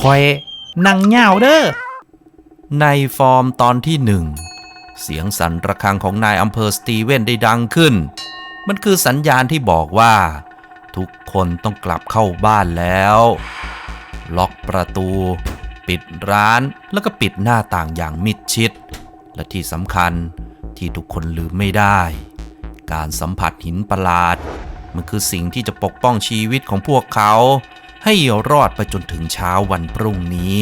คอยนั่งเหงาเด้อ ในฟอร์มตอนที่หนึ่ง เสียงสั่นระฆังของนายอำเภอสตีเวนได้ดังขึ้น มันคือสัญญาณที่บอกว่า ทุกคนต้องกลับเข้าบ้านแล้ว ล็อกประตู ปิดร้านแล้วก็ปิดหน้าต่างอย่างมิดชิด และที่สำคัญที่ทุกคนลืมไม่ได้ การสัมผัสหินประหลาด มันคือสิ่งที่จะปกป้องชีวิตของพวกเขา ให้รอดไปจนถึงเช้าวันพรุ่งนี้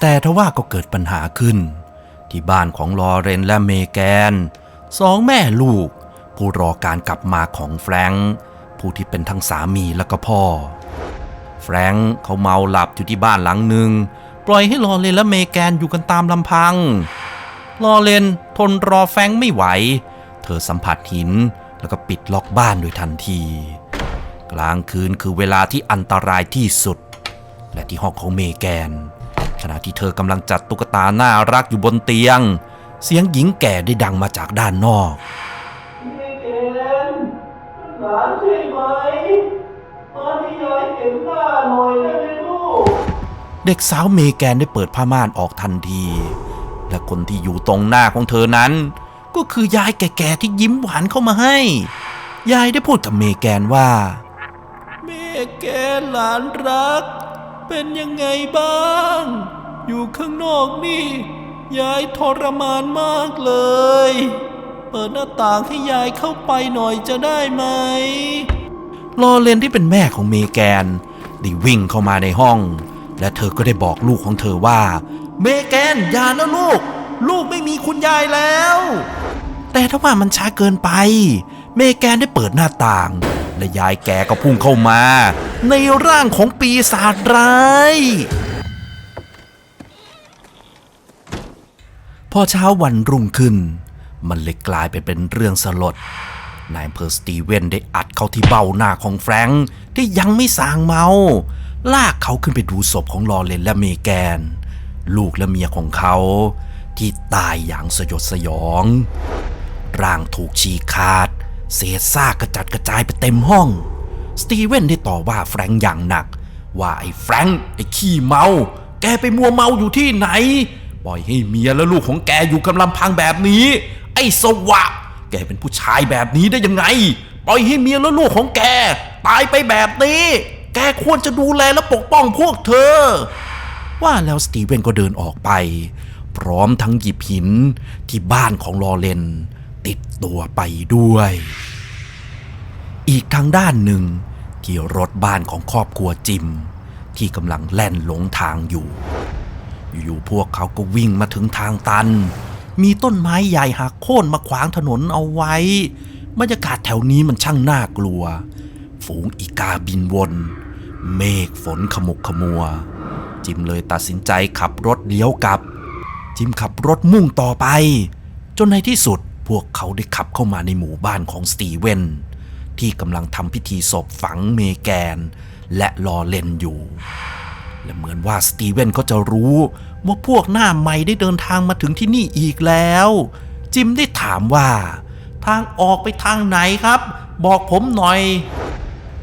แต่ทว่าก็เกิดปัญหาขึ้น ที่บ้านของลอเรนและเมแกนสองแม่ลูก ผู้รอการกลับมาของแฟรงค์ผู้ที่เป็นทั้งสามีและก็พ่อ แฟรงค์เขาเมาหลับอยู่ที่บ้านหลังหนึ่งปล่อยให้ลอเรนและเมแกนอยู่กันตามลำพัง ลอเรนทนรอแฟรงค์ไม่ไหว เธอสัมผัสหินแล้วก็ปิดล็อกบ้านโดยทันที กลางคืนคือเวลาที่อันตรายที่สุด และที่ห้องของเมแกน ขณะที่เธอกำลังจัดตุ๊กตาน่ารักอยู่บนเตียง เสียงหญิงแก่ได้ดังมาจากด้านนอกไม่เกนหลานใช่ไหมมาให้ยายเห็นหน้าหน่อยได้ไหมลูกเด็กสาวเมแกนได้เปิดผ้าม่านออกทันที และคนที่อยู่ตรงหน้าของเธอนั้น ก็คือยายแก่ๆที่ยิ้มหวานเข้ามาให้ ยายได้พูดกับเมแกนว่าเม แกหลานรัก เป็นยังไงบ้าง อยู่ข้างนอกนี่ ยายทรมานมากเลย เปิดหน้าต่างให้ยายเข้าไปหน่อยจะได้ไหม ลอเลนที่เป็นแม่ของเมแกนได้วิ่งเข้ามาในห้อง และเธอก็ได้บอกลูกของเธอว่า เมแกนอย่านะลูก ลูกไม่มีคุณยายแล้ว แต่ถ้าว่ามันช้าเกินไป เมแกนได้เปิดหน้าต่าง และยายแกก็พุ่งเข้ามา ในร่างของปีศาจร้ายพอเช้าวันรุ่งขึ้น มันเลยกลายไปเป็นเรื่องสลดนายอำเภอสตีเวนได้อัดเข้าที่เบ้าหน้าของแฟรงค์ที่ยังไม่สางเมา ลากเขาขึ้นไปดูศพของลอเรนและเมแกน ลูกและเมียของเขา ที่ตายอย่างสยดสยอง ร่างถูกฉีกขาด เศษซากกระจัดกระจายไปเต็มห้อง สตีเวนได้ต่อว่าแฟรงค์อย่างหนัก ว่าไอ้แฟรงค์ไอ้ขี้เมา แกไปมัวเมาอยู่ที่ไหน ปล่อยให้เมียและลูกของแกอยู่กำลังพังแบบนี้ ไอ้สวะ แกเป็นผู้ชายแบบนี้ได้ยังไง ปล่อยให้เมียและลูกของแก ตายไปแบบนี้ แกควรจะดูแลและปกป้องพวกเธอ ว่าแล้วสตีเวนก็เดินออกไป พร้อมทั้งหยิบหินที่บ้านของลอเรน ติดตัวไปด้วย อีกทางด้านหนึ่งที่รถบ้านของครอบครัวจิม ที่กำลังแล่นหลงทางอยู่ อยู่ๆพวกเขาก็วิ่งมาถึงทางตัน มีต้นไม้ใหญ่หักโค่นมาขวางถนนเอาไว้บรรยากาศแถวนี้มันช่างน่ากลัว ฝูงอีกาบินวน เมฆฝนขมุกขมัว จิมเลยตัดสินใจขับรถเลี้ยวกลับ จิมขับรถมุ่งต่อไป จนในที่สุด พวกเขาได้ขับเข้ามาในหมู่บ้านของสตีเวนที่กำลังทำพิธีศพฝังเมแกน และลอเลนอยู่ และเหมือนว่าสตีเวนก็จะรู้ว่าพวกหน้าใหม่ได้เดินทางมาถึงที่นี่อีกแล้ว จิมได้ถามว่า ทางออกไปทางไหนครับ บอกผมหน่อย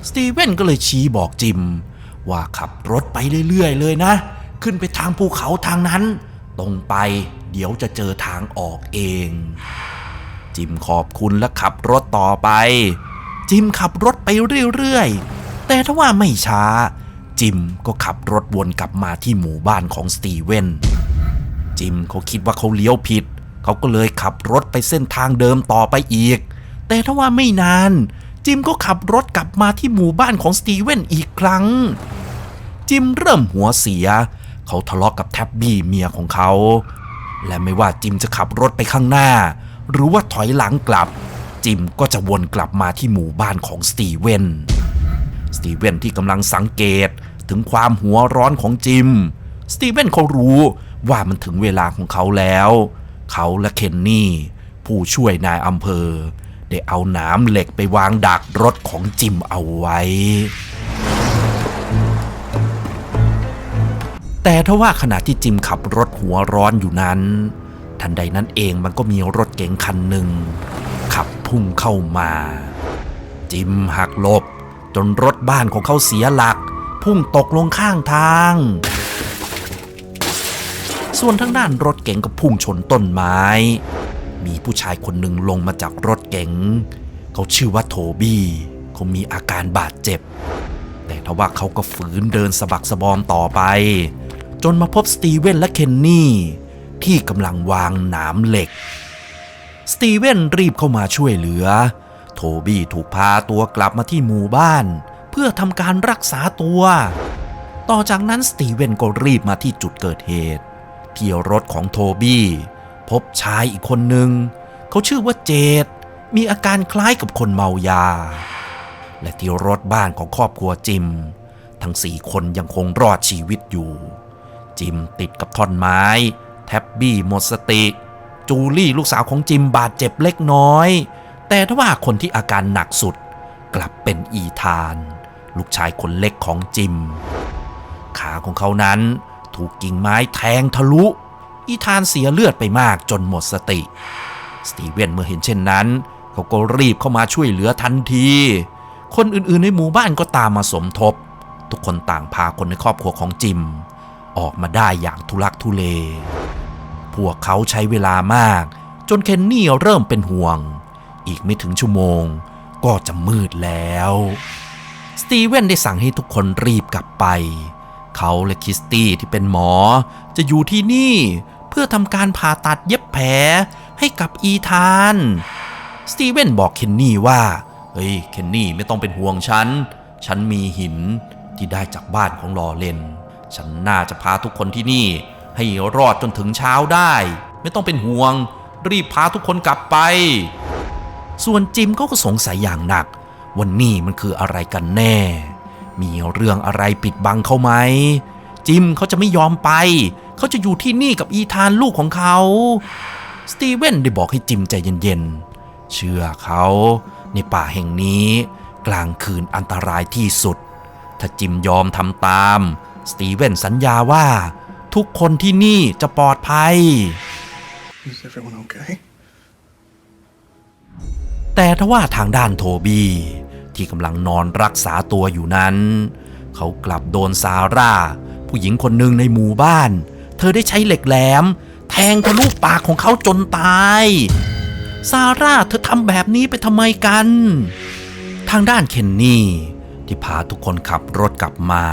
สตีเวนก็เลยชี้บอกจิม ว่าขับรถไปเรื่อยๆ เลยนะ ขึ้นไปทางภูเขาทางนั้น ตรงไปเดี๋ยวจะเจอทางออกเอง จิมขอบคุณและขับรถต่อไป จิมขับรถไปเรื่อยๆ แต่ถ้าว่าไม่ช้า จิมก็ขับรถวนกลับมาที่หมู่บ้านของสตีเวนจิมเขาคิดว่าเขาเลี้ยวผิด เขาก็เลยขับรถไปเส้นทางเดิมต่อไปอีก แต่ถ้าว่าไม่นาน จิมก็ขับรถกลับมาที่หมู่บ้านของสตีเวนอีกครั้ง จิมเริ่มหัวเสีย เขาทะเลาะกกับแท็บบี้เมียของเขา และไม่ว่าจิมจะขับรถไปข้างหน้า หรือว่าถอยหลังกลับ จิมก็จะวนกลับมาที่หมู่บ้านของสตีเวนสตีเวนที่กำลังสังเกตถึงความหัวร้อนของจิม สตีเวนเขารู้ว่ามันถึงเวลาของเขาแล้ว เขาและเคนนี่ ผู้ช่วยนายอำเภอ ได้เอาหนามเหล็กไปวางดักรถของจิมเอาไว้ แต่ถ้าว่าขณะที่จิมขับรถหัวร้อนอยู่นั้น ทันใดนั้นเองมันก็มีรถเก๋งคันหนึ่ง ขับพุ่งเข้ามา จิมหักหลบ จนรถบ้านของเขาเสียหลัก พุ่งตกลงข้างทาง ส่วนทางด้านรถเก๋งก็พุ่งชนต้นไม้ มีผู้ชายคนหนึ่งลงมาจากรถเก๋ง เขาชื่อว่าโทบี้เขามีอาการบาดเจ็บ แต่ทว่าเขาก็ฝืนเดินสะบักสะบอมต่อไป จนมาพบสตีเวนและเคนนี่ ที่กำลังวางหนามเหล็ก สตีเวนรีบเข้ามาช่วยเหลือ โทบี้ถูกพาตัวกลับมาที่หมู่บ้าน เพื่อทำการรักษาตัว ต่อจากนั้นสตีเวนก็รีบมาที่จุดเกิดเหตุที่รถของโทบี้ พบชายอีกคนหนึ่ง เขาชื่อว่าเจดมีอาการคล้ายกับคนเมายา และที่รถบ้านของครอบครัวจิม ทั้งสี่คนยังคงรอดชีวิตอยู่ จิมติดกับท่อนไม้ แท็บบี้หมดสติ จูลี่ลูกสาวของจิมบาดเจ็บเล็กน้อย แต่ทว่าคนที่อาการหนักสุดกลับเป็นอีธาน ลูกชายคนเล็กของจิม ขาของเขานั้นถูกกิ่งไม้แทงทะลุ อีธานเสียเลือดไปมากจนหมดสติ สตีเวนเมื่อเห็นเช่นนั้น เขาก็รีบเข้ามาช่วยเหลือทันที คนอื่นๆในหมู่บ้านก็ตามมาสมทบ ทุกคนต่างพาคนในครอบครัวของจิม ออกมาได้อย่างทุลักทุเล พวกเขาใช้เวลามาก จนเคนนี่เริ่มเป็นห่วง อีกไม่ถึงชั่วโมง ก็จะมืดแล้ว สตีเวนได้สั่งให้ทุกคนรีบกลับไป เขาและคิสตี้ที่เป็นหมอ จะอยู่ที่นี่เพื่อทำการผ่าตัดเย็บแผลให้กับอีธาน สตีเวนบอกเคนนี่ว่า เฮ้ย เคนนี่ไม่ต้องเป็นห่วงฉัน ฉันมีหินที่ได้จากบ้านของลอเลน ฉันน่าจะพาทุกคนที่นี่ ให้รอดจนถึงเช้าได้ ไม่ต้องเป็นห่วง รีบพาทุกคนกลับไป ส่วนจิมเขาก็สงสัยอย่างหนักว่านี่มันคืออะไรกันแน่ มีเรื่องอะไรปิดบังเขาไหม จิมเขาจะไม่ยอมไป เขาจะอยู่ที่นี่กับอีธานลูกของเขาสตีเวนได้บอกให้จิมใจเย็นๆ เชื่อเขาในป่าแห่งนี้ กลางคืนอันตรายที่สุด ถ้าจิมยอมทำตาม สตีเวนสัญญาว่าทุกคนที่นี่จะปลอดภัย Is everyone okay? แต่ทว่าทางด้านโทบี้ที่กำลังนอนรักษาตัวอยู่นั้น เขากลับโดนซาร่า ผู้หญิงคนหนึ่งในหมู่บ้าน เธอได้ใช้เหล็กแหลม แทงทะลุปากของเขาจนตาย ซาร่าเธอทำแบบนี้ไปทำไมกัน ทางด้านเคนนี่ที่พาทุกคนขับรถกลับมา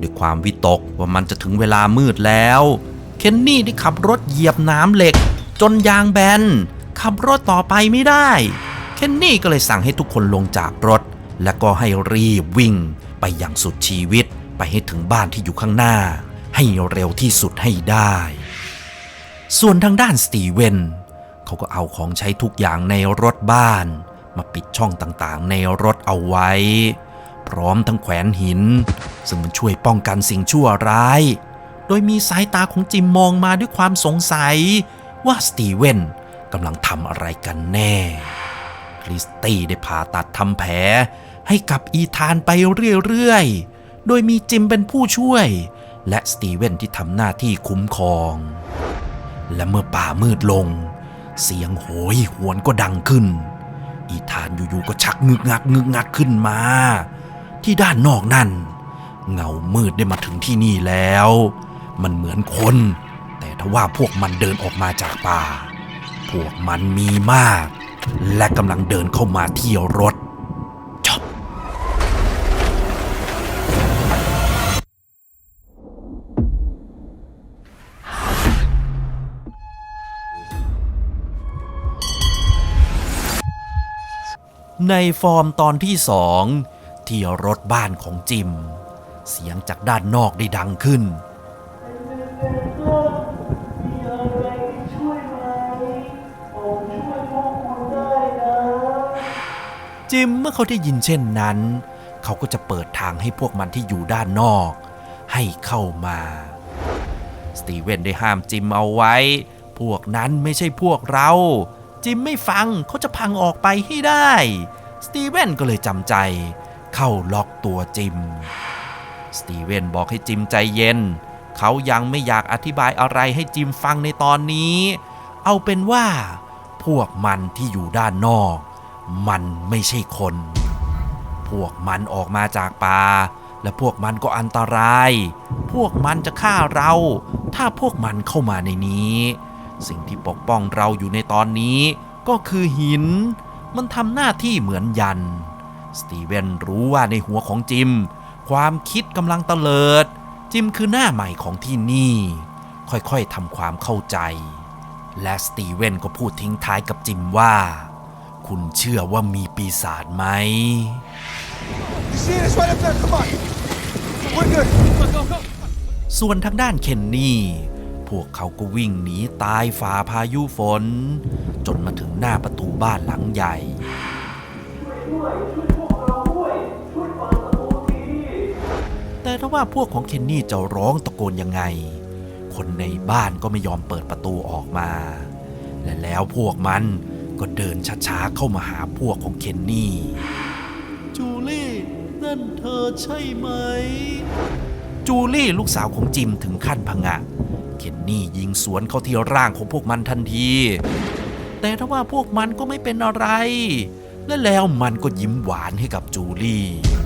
ด้วยความวิตกว่ามันจะถึงเวลามืดแล้ว เคนนี่ได้ขับรถเหยียบน้ำเหล็ก จนยางแบน ขับรถต่อไปไม่ได้ เคนนี่ก็เลยสั่งให้ทุกคนลงจากรถ และก็ให้รีบวิ่ง ไปอย่างสุดชีวิต ไปให้ถึงบ้านที่อยู่ข้างหน้า ให้เร็วที่สุดให้ได้ ส่วนทางด้านสตีเวนเขาก็เอาของใช้ทุกอย่างในรถบ้าน มาปิดช่องต่างๆ ในรถเอาไว้ พร้อมทั้งแขวนหิน ซึ่งมันช่วยป้องกันสิ่งชั่วร้าย โดยมีสายตาของจิมมองมาด้วยความสงสัย ว่าสตีเวนกำลังทำอะไรกันแน่ คริสตี้ได้ผ่าตัดทำแผล ให้กับอีธานไปเรื่อยๆ โดยมีจิมเป็นผู้ช่วย และสตีเวนที่ทำหน้าที่คุ้มครอง และเมื่อป่ามืดลง เสียงโหยหวนก็ดังขึ้น อีธานอยู่ๆก็ชักงึกงักงึกงักขึ้นมา ที่ด้านนอกนั่น เงามืดได้มาถึงที่นี่แล้ว มันเหมือนคน แต่ทว่าพวกมันเดินออกมาจากป่า พวกมันมีมาก และกำลังเดินเข้ามาเที่ยวรถจบในฟอร์มตอนที่สอง ที่รถบ้านของจิม เสียงจากด้านนอกได้ดังขึ้น จิมเมื่อเขาได้ยินเช่นนั้น เขาก็จะเปิดทางให้พวกมันที่อยู่ด้านนอก ให้เข้ามา สตีเวนได้ห้ามจิมเอาไว้ พวกนั้นไม่ใช่พวกเรา จิมไม่ฟังเขาจะพังออกไปให้ได้ สตีเวนก็เลยจำใจ เข้าล็อกตัวจิม สตีเวนบอกให้จิมใจเย็น เขายังไม่อยากอธิบายอะไรให้จิมฟังในตอนนี้ เอาเป็นว่า พวกมันที่อยู่ด้านนอก มันไม่ใช่คน พวกมันออกมาจากป่า และพวกมันก็อันตราย พวกมันจะฆ่าเรา ถ้าพวกมันเข้ามาในนี้ สิ่งที่ปกป้องเราอยู่ในตอนนี้ ก็คือหิน มันทำหน้าที่เหมือนยัน สตีเวนรู้ว่าในหัวของจิม ความคิดกำลังเตลิด จิมคือหน้าใหม่ของที่นี่ ค่อยๆทำความเข้าใจ และสตีเวนก็พูดทิ้งท้ายกับจิมว่า คุณเชื่อว่ามีปีศาจไหม You see it? It's right up there. Come on. We're good. ส่วนทางด้านเคนนี่พวกเขาก็วิ่งหนีตายฝ่าพายุฝน จนมาถึงหน้าประตูบ้านหลังใหญ่ แต่ถ้าว่าพวกของเคนนี่จะร้องตะโกนยังไง คนในบ้านก็ไม่ยอมเปิดประตูออกมา และแล้วพวกมันก็เดินช้าๆเข้ามาหาพวกของเคนนี่ จูลี่นั่นเธอใช่ไหม จูลี่ลูกสาวของจิมถึงขั้นพงะ เคนนี่ยิงสวนเข้าที่ร่างของพวกมันทันที แต่ถ้าว่าพวกมันก็ไม่เป็นอะไร และแล้วมันก็ยิ้มหวานให้กับจูลี่ทั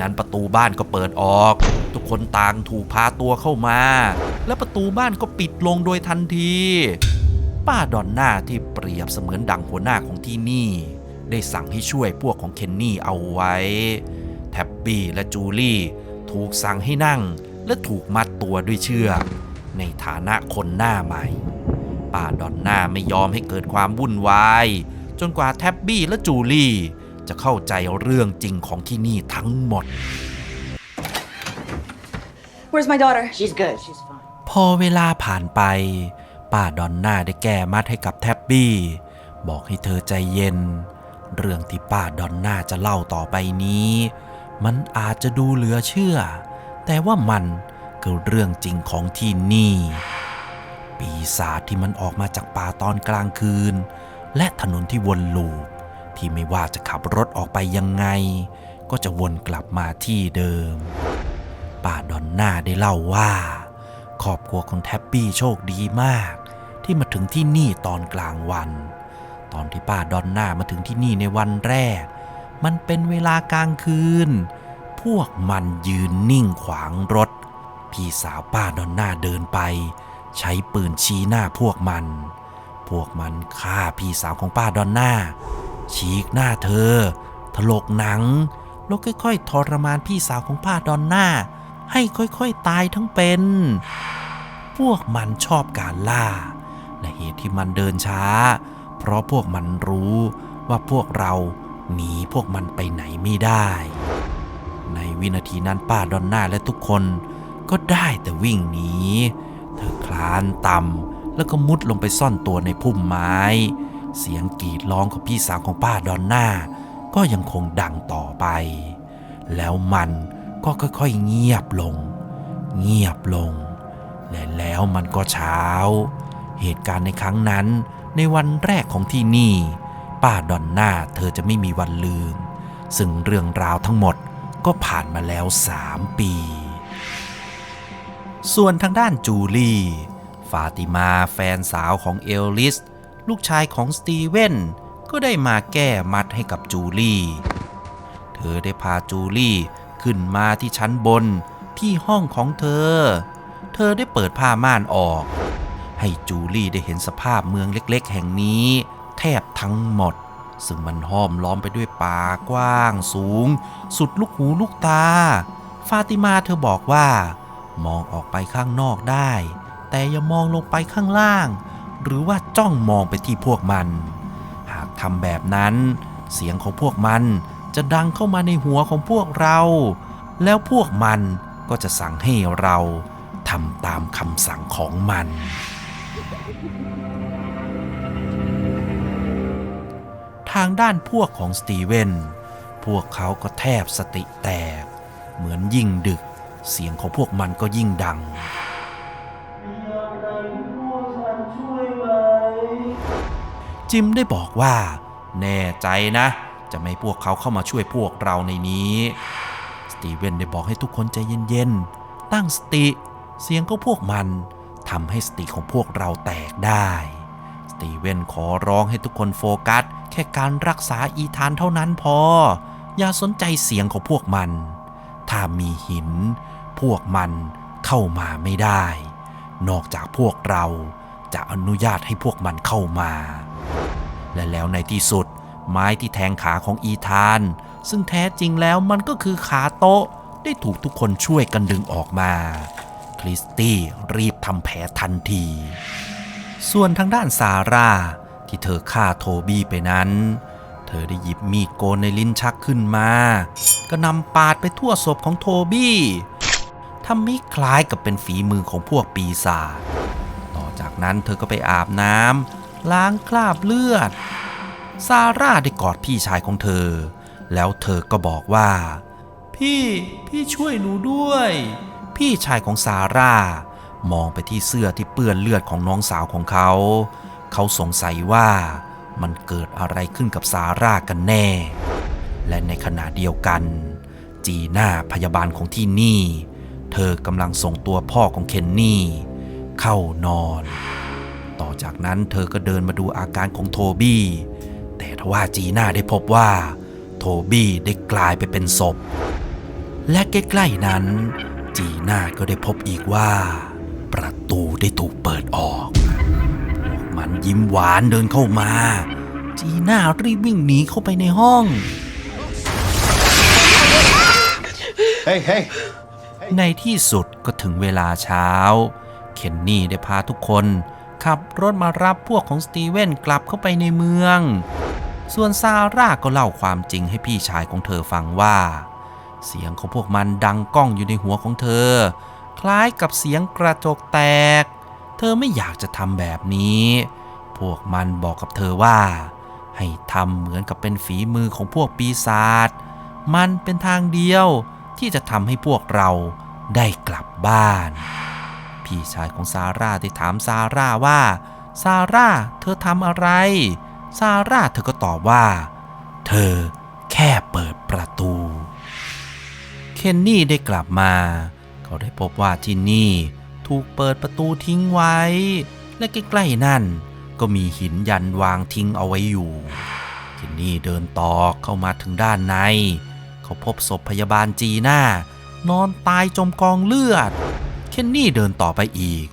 นั้นประตูบ้านก็เปิดออก ทุกคนต่างถูกพาตัวเข้ามา และประตูบ้านก็ปิดลงโดยทันที ป้าดอนน่าที่เปรียบเสมือนดังหัวหน้าของที่นี่ ได้สั่งให้ช่วยพวกของเคนนี่เอาไว้ แท็บบี้และจูลี่ ถูกสั่งให้นั่ง และถูกมัดตัวด้วยเชือกในฐานะคนหน้าใหม่ ป้าดอนน่าไม่ยอมให้เกิดความวุ่นวาย จนกว่าแท็บบี้และจูลี่ จะเข้าใจเรื่องจริงของที่นี่ทั้งหมด Where's my daughter? She's good. She's fine. พอเวลาผ่านไป ป้าดอนน่าได้แก้มัดให้กับแท็บบี้ บอกให้เธอใจเย็น เรื่องที่ป้าดอนน่าจะเล่าต่อไปนี้ มันอาจจะดูเหลือเชื่อ แต่ว่ามันคือเรื่องจริงของที่นี่ ปีศาจที่มันออกมาจากป่าตอนกลางคืน และถนนที่วนลูป ที่ไม่ว่าจะขับรถออกไปยังไง ก็จะวนกลับมาที่เดิม ป้าดอนน่าได้เล่าว่า ครอบครัวของแท็บบี้โชคดีมาก ที่มาถึงที่นี่ตอนกลางวัน ตอนที่ป้าดอนน่ามาถึงที่นี่ในวันแรก มันเป็นเวลากลางคืน พวกมันยืนนิ่งขวางรถ พี่สาวป้าดอนน่าเดินไป ใช้ปืนชี้หน้าพวกมันพวกมันฆ่าพี่สาวของป้าดอนน่า ฉีกหน้าเธอ ถลกหนัง แล้วค่อยๆทรมานพี่สาวของป้าดอนหน่าให้ค่อยๆตายทั้งเป็น พวกมันชอบการล่า และเหตุที่มันเดินช้า เพราะพวกมันรู้ว่าพวกเราหนีพวกมันไปไหนไม่ได้ ในวินาทีนั้นป้าดอนหน่าและทุกคนก็ได้แต่วิ่งหนี เธอคลานต่ำแล้วก็มุดลงไปซ่อนตัวในพุ่มไม้ เสียงกรีดร้องของพี่สาวของป้าดอนน่าก็ยังคงดังต่อไป แล้วมันก็ค่อยๆเงียบลง เงียบลง และแล้วมันก็เช้า เหตุการณ์ในครั้งนั้น ในวันแรกของที่นี่ ป้าดอนน่าเธอจะไม่มีวันลืม ซึ่งเรื่องราวทั้งหมดก็ผ่านมาแล้วสามปี ส่วนทางด้านจูลี่ ฟาติมาแฟนสาวของเอลลิส ลูกชายของสตีเวนก็ได้มาแก้มัดให้กับจูลี่ เธอได้พาจูลี่ขึ้นมาที่ชั้นบนที่ห้องของเธอ เธอได้เปิดผ้าม่านออก ให้จูลี่ได้เห็นสภาพเมืองเล็กๆ แห่งนี้ แทบทั้งหมด ซึ่งมันห้อมล้อมไปด้วยป่ากว้างสูง สุดลูกหูลูกตา ฟาติมาเธอบอกว่า มองออกไปข้างนอกได้ แต่อย่ามองลงไปข้างล่าง หรือว่าจ้องมองไปที่พวกมัน หากทำแบบนั้น เสียงของพวกมันจะดังเข้ามาในหัวของพวกเรา แล้วพวกมันก็จะสั่งให้เราทำตามคำสั่งของมัน ทางด้านพวกของสตีเวนพวกเขาก็แทบสติแตก เหมือนยิ่งดึก เสียงของพวกมันก็ยิ่งดัง จิมได้บอกว่า แน่ใจนะ จะไม่พวกเขาเข้ามาช่วยพวกเราในนี้ สตีเวนได้บอกให้ทุกคนใจเย็นๆ ตั้งสติ เสียงของพวกมันทำให้สติของพวกเราแตกได้ สตีเวนขอร้องให้ทุกคนโฟกัส แค่การรักษาอีธานเท่านั้นพอ อย่าสนใจเสียงของพวกมัน ถ้ามีหิน พวกมันเข้ามาไม่ได้ นอกจากพวกเราจะอนุญาตให้พวกมันเข้ามา และแล้วในที่สุด ไม้ที่แทงขาของอีธาน ซึ่งแท้จริงแล้วมันก็คือขาโต๊ะ ได้ถูกทุกคนช่วยกันดึงออกมา คริสตี้รีบทำแผลทันที ส่วนทางด้านซาร่า ที่เธอฆ่าโทบี้ไปนั้น เธอได้หยิบมีดโกนในลิ้นชักขึ้นมา ก็นำปาดไปทั่วศพของโทบี้ทำให้คล้ายกับเป็นฝีมือของพวกปีศาจ ต่อจากนั้นเธอก็ไปอาบน้ำ ล้างคราบเลือด ซาร่าได้กอดพี่ชายของเธอ แล้วเธอก็บอกว่า พี่พี่ช่วยหนูด้วย พี่ชายของซาร่ามองไปที่เสื้อที่เปื้อนเลือดของน้องสาวของเขา เขาสงสัยว่ามันเกิดอะไรขึ้นกับซาร่ากันแน่ และในขณะเดียวกัน จีน่าพยาบาลของที่นี่ เธอกำลังส่งตัวพ่อของเคนนี่ เข้านอน ต่อจากนั้นเธอก็เดินมาดูอาการของโทบี้ แต่ทว่าจีน่าได้พบว่า โทบี้ได้กลายไปเป็นศพ และใกล้ๆนั้น จีน่าก็ได้พบอีกว่า ประตูได้ถูกเปิดออก พวกมันยิ้มหวานเดินเข้ามา จีน่ารีบวิ่งหนีเข้าไปในห้อง Hey, hey. ในที่สุดก็ถึงเวลาเช้า เคนนี่ได้พาทุกคน ขับรถมารับพวกของสตีเวนกลับเข้าไปในเมือง ส่วนซาร่าก็เล่าความจริงให้พี่ชายของเธอฟังว่า เสียงของพวกมันดังก้องอยู่ในหัวของเธอ คล้ายกับเสียงกระจกแตก เธอไม่อยากจะทำแบบนี้ พวกมันบอกกับเธอว่า ให้ทำเหมือนกับเป็นฝีมือของพวกปีศาจ มันเป็นทางเดียวที่จะทำให้พวกเราได้กลับบ้าน พี่ชายของซาร่าได้ถามซาร่าว่า ซาร่าเธอทำอะไร ซาร่าเธอก็ตอบว่า เธอแค่เปิดประตู เคนนี่ได้กลับมา เขาได้พบว่าที่นี่ ถูกเปิดประตูทิ้งไว้ และใกล้ๆนั่น ก็มีหินยันวางทิ้งเอาไว้อยู่ เคนนี่เดินต่อเข้ามาถึงด้านใน เขาพบศพพยาบาลจีน่านอนตายจมกองเลือด เคนนี่เดินต่อไปอีก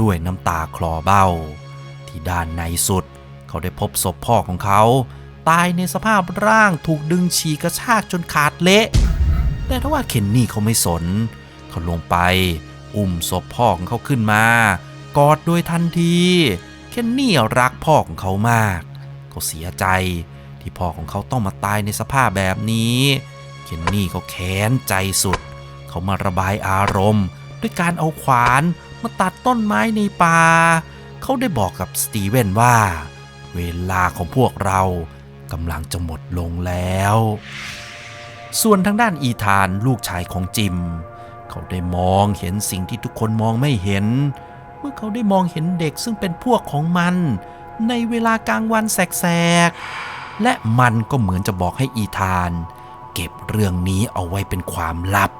ด้วยน้ำตาคลอเบ้า ที่ด้านในสุด เขาได้พบศพพ่อของเขา ตายในสภาพร่างถูกดึงฉีกกระชากจนขาดเละ แต่ถ้าว่าเคนนี่เขาไม่สน เขาลงไป อุ้มศพพ่อของเขาขึ้นมา กอดโดยทันที เคนนี่รักพ่อของเขามาก เขาเสียใจที่พ่อของเขาต้องมาตายในสภาพแบบนี้ เคนนี่เขาแค้นใจสุด เขามาระบายอารมณ์ ด้วยการเอาขวานมาตัดต้นไม้ในป่า เขาได้บอกกับสตีเวนว่า เวลาของพวกเรากำลังจะหมดลงแล้ว ส่วนทางด้านอีธานลูกชายของจิม เขาได้มองเห็นสิ่งที่ทุกคนมองไม่เห็น เมื่อเขาได้มองเห็นเด็กซึ่งเป็นพวกของมัน ในเวลากลางวันแสกๆ และมันก็เหมือนจะบอกให้อีธาน เก็บเรื่องนี้เอาไว้เป็นความลับ